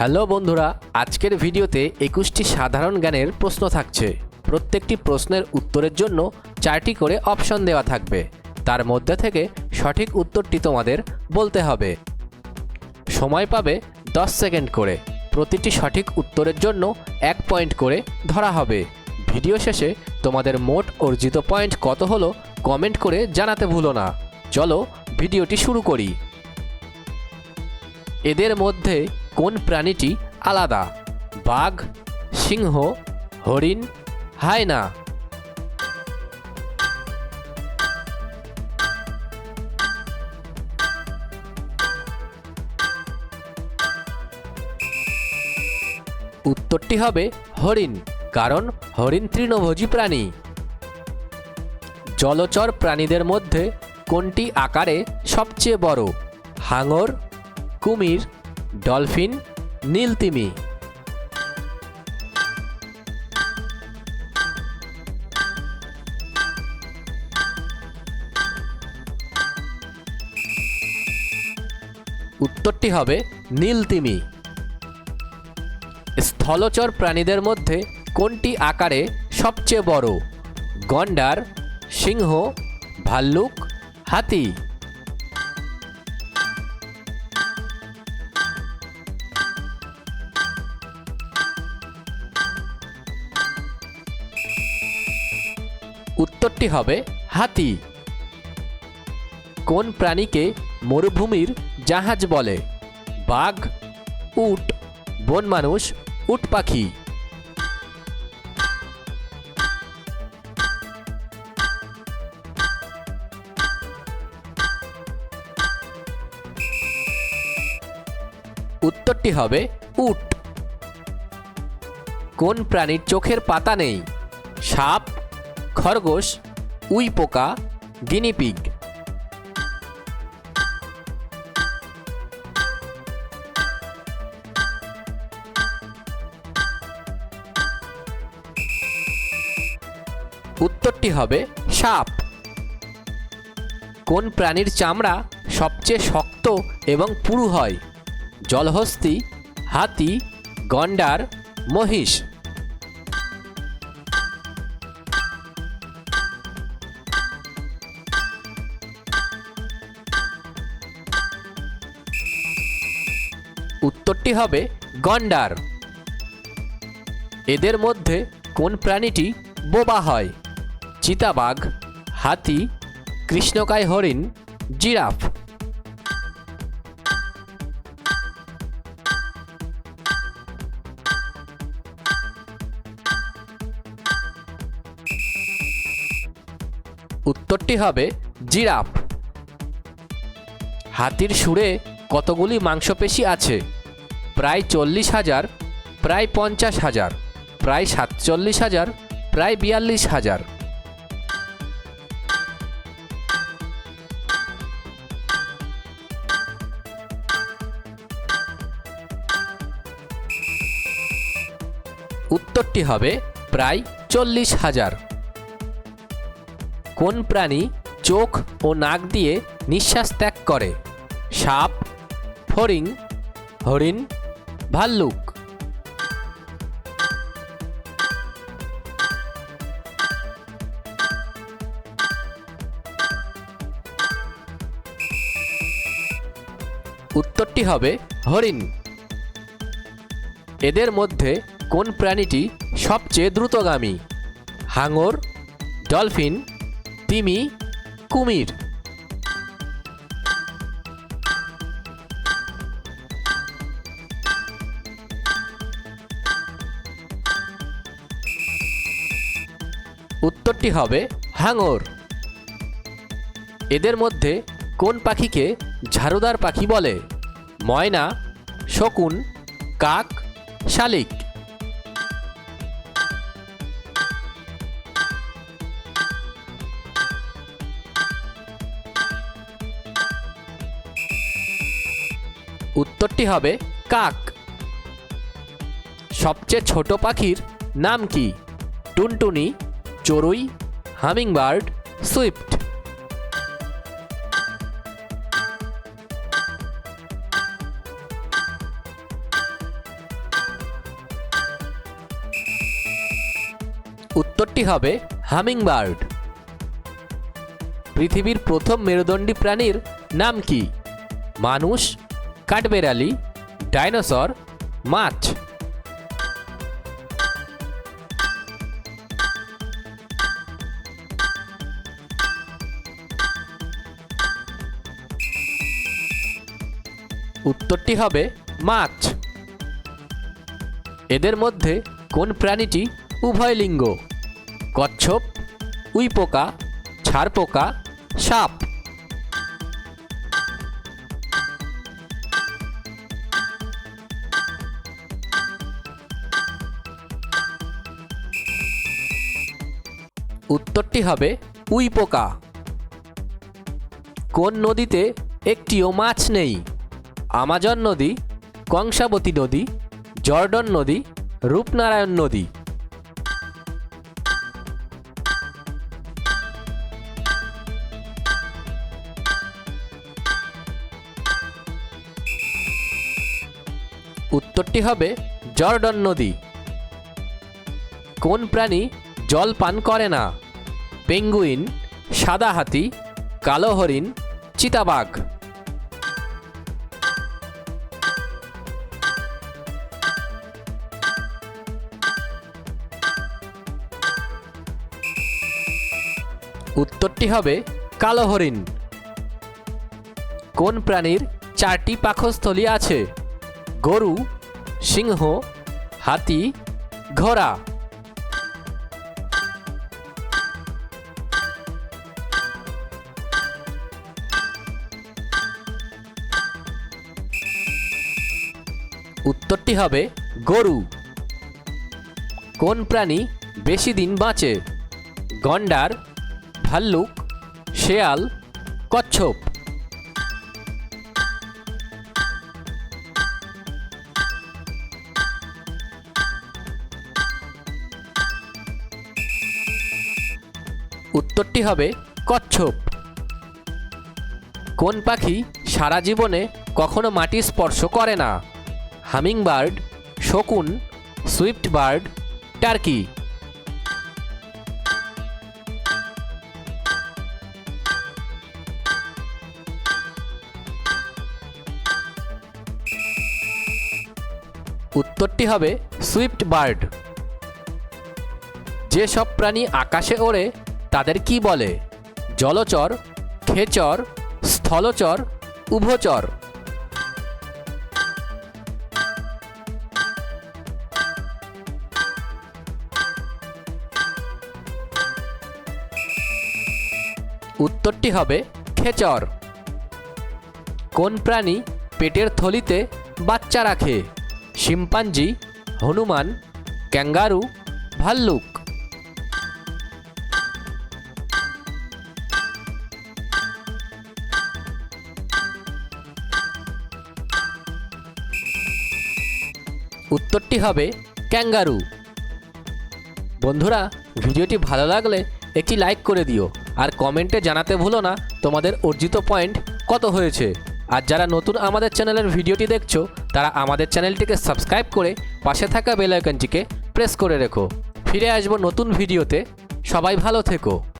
Hello বন্ধুরা, আজকের ভিডিওতে একুশটি সাধারণ জ্ঞানের প্রশ্ন থাকছে। প্রত্যেকটি প্রশ্নের উত্তরের জন্য চারটি করে অপশন দেওয়া থাকবে। তার মধ্যে থেকে সঠিক উত্তরটি তোমাদের বলতে হবে। সময় পাবে দশ সেকেন্ড করে। প্রতিটি সঠিক উত্তরের জন্য এক পয়েন্ট করে ধরা হবে। ভিডিও শেষে তোমাদের মোট অর্জিত পয়েন্ট কত হলো কমেন্ট করে জানাতে ভুলো না। চলো ভিডিওটি শুরু করি। এদের মধ্যে কোন প্রাণীটি আলাদা? বাঘ, সিংহ, হরিণ, হায়না। উত্তরটি হবে হরিণ, কারণ হরিণ তৃণভোজী প্রাণী। জলচর প্রাণীদের মধ্যে কোনটি আকারে সবচেয়ে বড়? হাঙর, কুমির ডলফিন, নীলতিমি। উত্তরটি হবে নীলতিমি। স্থলচর প্রাণীদের মধ্যে কোনটি আকারে সবচেয়ে বড়? গন্ডার, সিংহ, ভাল্লুক, হাতি। উত্তরটি হবে হাতি। কোন প্রাণীকে মরুভূমির জাহাজ বলে? বাঘ, উট, বন মানুষ, উট পাখি। উত্তরটি হবে উট। কোন প্রাণীর চোখের পাতা নেই? সাপ, খরগোশ উই পোকা গিনিপিগ উত্তরটি হবে সাপ। কোন প্রাণীর চামড়া সবচেয়ে শক্ত এবং পুরু হয়? জলহস্তি, হাতি, গন্ডার, মহিষ। উত্তরটি হবে গন্ডার। এদের মধ্যে কোন প্রাণীটি বোবা হয়? চিতাবাঘ, হাতি, কৃষ্ণকায় হরিণ, জিরাফ। উত্তরটি হবে জিরাফ। হাতির সুরে কতগুলি মাংসপেশি আছে? প্রায় চল্লিশ হাজার, প্রায় পঞ্চাশ হাজার, প্রায় সাতচল্লিশ হাজার, প্রায় বিয়াল্লিশ হাজার। উত্তরটি হবে প্রায় চল্লিশ হাজার। কোন প্রাণী চোখ ও নাক দিয়ে নিঃশ্বাস ত্যাগ করে? সাপ, ফড়িং, হরিণ ভাল্লুক। উত্তরটি হবে হরিণ। এদের মধ্যে কোন প্রাণীটি সবচেয়ে দ্রুতগামী? হাঙর ডলফিন তিমি কুমির। উত্তরটি হবে হাঙর। এদের মধ্যে কোন পাখিকে ঝাড়ুদার পাখি বলে? ময়না, শকুন, কাক, শালিক। উত্তরটি হবে কাক। সবচেয়ে ছোট পাখির নাম কি? টুনটুনি চড়ুই, হামিংবার্ড, সুইফট। উত্তরটি হবে হামিংবার্ড। পৃথিবীর প্রথম মেরুদণ্ডী প্রাণীর নাম কি? মানুষ, কাঠবেড়ালি, ডাইনোসর, মাছ। উত্তরটি হবে মাছ। এদের মধ্যে কোন প্রাণীটি উভয় লিঙ্গ? কচ্ছপ, উইপোকা, ছারপোকা, সাপ। উত্তরটি হবে উইপোকা। কোন নদীতে একটিও মাছ নেই? আমাজন নদী, কংসাবতী নদী, জর্ডন নদী, রূপনারায়ণ নদী। উত্তরটি হবে জর্ডন নদী। কোন প্রাণী জল পান করে না? পেঙ্গুইন, সাদা হাতি, কালো হরিণ, চিতাবাঘ। উত্তরটি হবে কালো হরিণ। কোন প্রাণীর চারটি পাকস্থলী আছে? গরু, সিংহ, হাতি, ঘোড়া। উত্তরটি হবে গরু। কোন প্রাণী বেশি দিন বাঁচে? গন্ডার ভাল্লুক, শেয়াল, কচ্ছপ। উত্তরটি হবে কচ্ছপ। কোন পাখি সারা জীবনে কখনো মাটি স্পর্শ করে না? হামিংবার্ড, শকুন সুইফট বার্ড টার্কি। উত্তরটি হবে সুইফট বার্ড। যে সব প্রাণী আকাশে ওড়ে, তাদের কি বলে? জলচর খেচর স্থলচর, উভচর। উত্তরটি হবে খেচর কোন প্রাণী পেটের থলিতে বাচ্চা রাখে? শিম্পাঞ্জি, হনুমান, ক্যাঙ্গারু, ভাল্লুক। উত্তরটি হবে ক্যাঙ্গারু। বন্ধুরা, ভিডিওটি ভালো লাগলে একটি লাইক করে দিও, আর কমেন্টে জানাতে ভুলো না তোমাদের অর্জিত পয়েন্ট কত হয়েছে। আর যারা নতুন আমাদের চ্যানেলের ভিডিওটি দেখছ তারা আমাদের চ্যানেলটিকে সাবস্ক্রাইব করে পাশে থাকা বেলাইকনটিকে প্রেস করে রেখো। ফিরে আসব নতুন ভিডিওতে। সবাই ভালো থেকো।